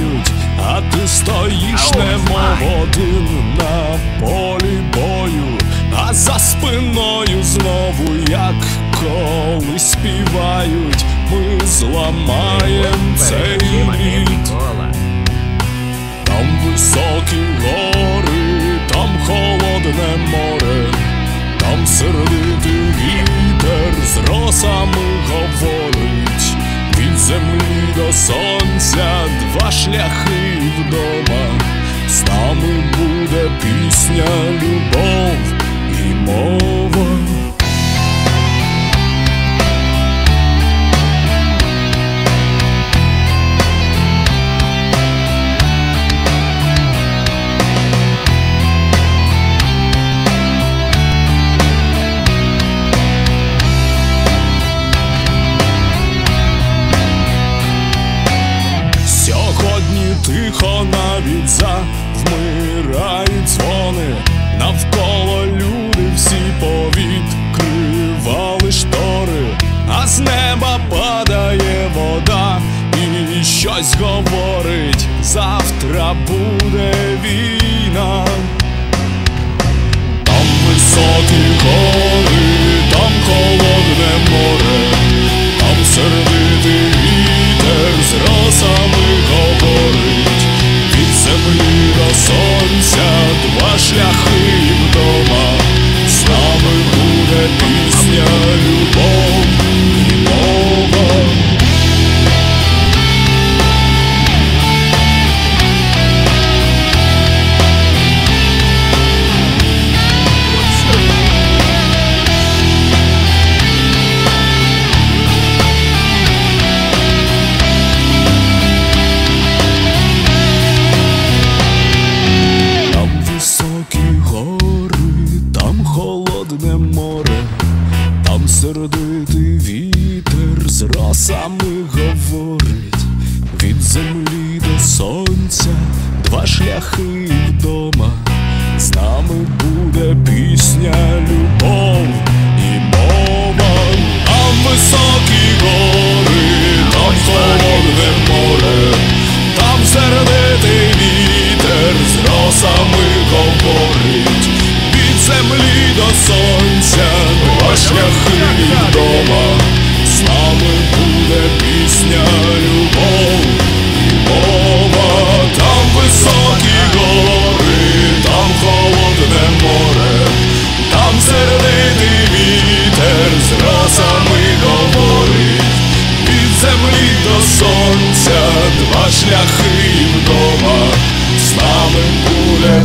замерзають, а ти стоїш, немов один на полі бою, а за спиною знову, як коли співають, ми зламаєм цей лід. Там високі гори, там холодне море, там сердитий вдома, з нами буде пісня, любов і мова. Тихо навіть завмирають дзвони, навколо люди всі повідкривали штори, а з неба падає вода і щось говорить, завтра буде війна. Там високі гори, з росами говорить, від землі до сонця два шляхи шляхи вдома, з нами буде.